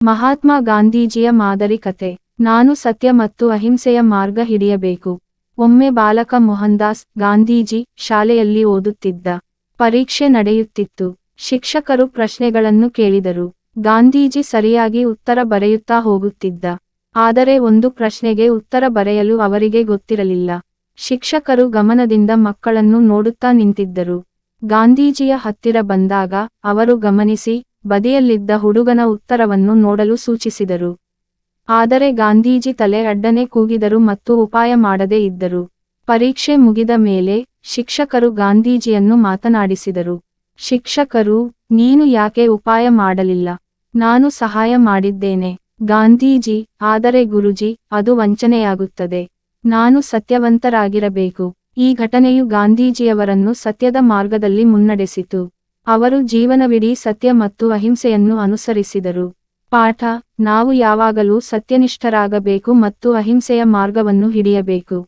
ಮಹಾತ್ಮ ಗಾಂಧೀಜಿಯ ಮಾದರಿ ಕತೆ ನಾನು ಸತ್ಯ ಮತ್ತು ಅಹಿಂಸೆಯ ಮಾರ್ಗ ಹಿಡಿಯಬೇಕು. ಒಮ್ಮೆ ಬಾಲಕ ಮೋಹನ್ದಾಸ್ ಗಾಂಧೀಜಿ ಶಾಲೆಯಲ್ಲಿ ಓದುತ್ತಿದ್ದ ಪರೀಕ್ಷೆ ನಡೆಯುತ್ತಿತ್ತು. ಶಿಕ್ಷಕರು ಪ್ರಶ್ನೆಗಳನ್ನು ಕೇಳಿದರು. ಗಾಂಧೀಜಿ ಸರಿಯಾಗಿ ಉತ್ತರ ಬರೆಯುತ್ತಾ ಹೋಗುತ್ತಿದ್ದ. ಆದರೆ ಒಂದು ಪ್ರಶ್ನೆಗೆ ಉತ್ತರ ಬರೆಯಲು ಅವರಿಗೆ ಗೊತ್ತಿರಲಿಲ್ಲ. ಶಿಕ್ಷಕರು ಗಮನದಿಂದ ಮಕ್ಕಳನ್ನು ನೋಡುತ್ತಾ ನಿಂತಿದ್ದರು. ಗಾಂಧೀಜಿಯ ಹತ್ತಿರ ಬಂದಾಗ ಅವರು ಗಮನಿಸಿ ಬದಿಯಲ್ಲಿದ್ದ ಹುಡುಗನ ಉತ್ತರವನ್ನು ನೋಡಲು ಸೂಚಿಸಿದರು. ಆದರೆ ಗಾಂಧೀಜಿ ತಲೆ ಅಡ್ಡನೆ ಕೂಗಿದರು ಮತ್ತು ಉಪಾಯ ಮಾಡದೇ ಇದ್ದರು. ಪರೀಕ್ಷೆ ಮುಗಿದ ಮೇಲೆ ಶಿಕ್ಷಕರು ಗಾಂಧೀಜಿಯನ್ನು ಮಾತನಾಡಿಸಿದರು. ಶಿಕ್ಷಕರು, ನೀನು ಯಾಕೆ ಉಪಾಯ ಮಾಡಲಿಲ್ಲ? ನಾನು ಸಹಾಯ ಮಾಡಿದ್ದೇನೆ. ಗಾಂಧೀಜಿ, ಆದರೆ ಗುರುಜಿ, ಅದು ವಂಚನೆಯಾಗುತ್ತದೆ. ನಾನು ಸತ್ಯವಂತರಾಗಿರಬೇಕು. ಈ ಘಟನೆಯು ಗಾಂಧೀಜಿಯವರನ್ನು ಸತ್ಯದ ಮಾರ್ಗದಲ್ಲಿ ಮುನ್ನಡೆಸಿತು. ಅವರು ಜೀವನವಿಡೀ ಸತ್ಯ ಮತ್ತು ಅಹಿಂಸೆಯನ್ನು ಅನುಸರಿಸಿದರು. ಪಾಠ ನಾವು ಯಾವಾಗಲೂ ಸತ್ಯನಿಷ್ಠರಾಗಬೇಕು ಮತ್ತು ಅಹಿಂಸೆಯ ಮಾರ್ಗವನ್ನು ಹಿಡಿಯಬೇಕು.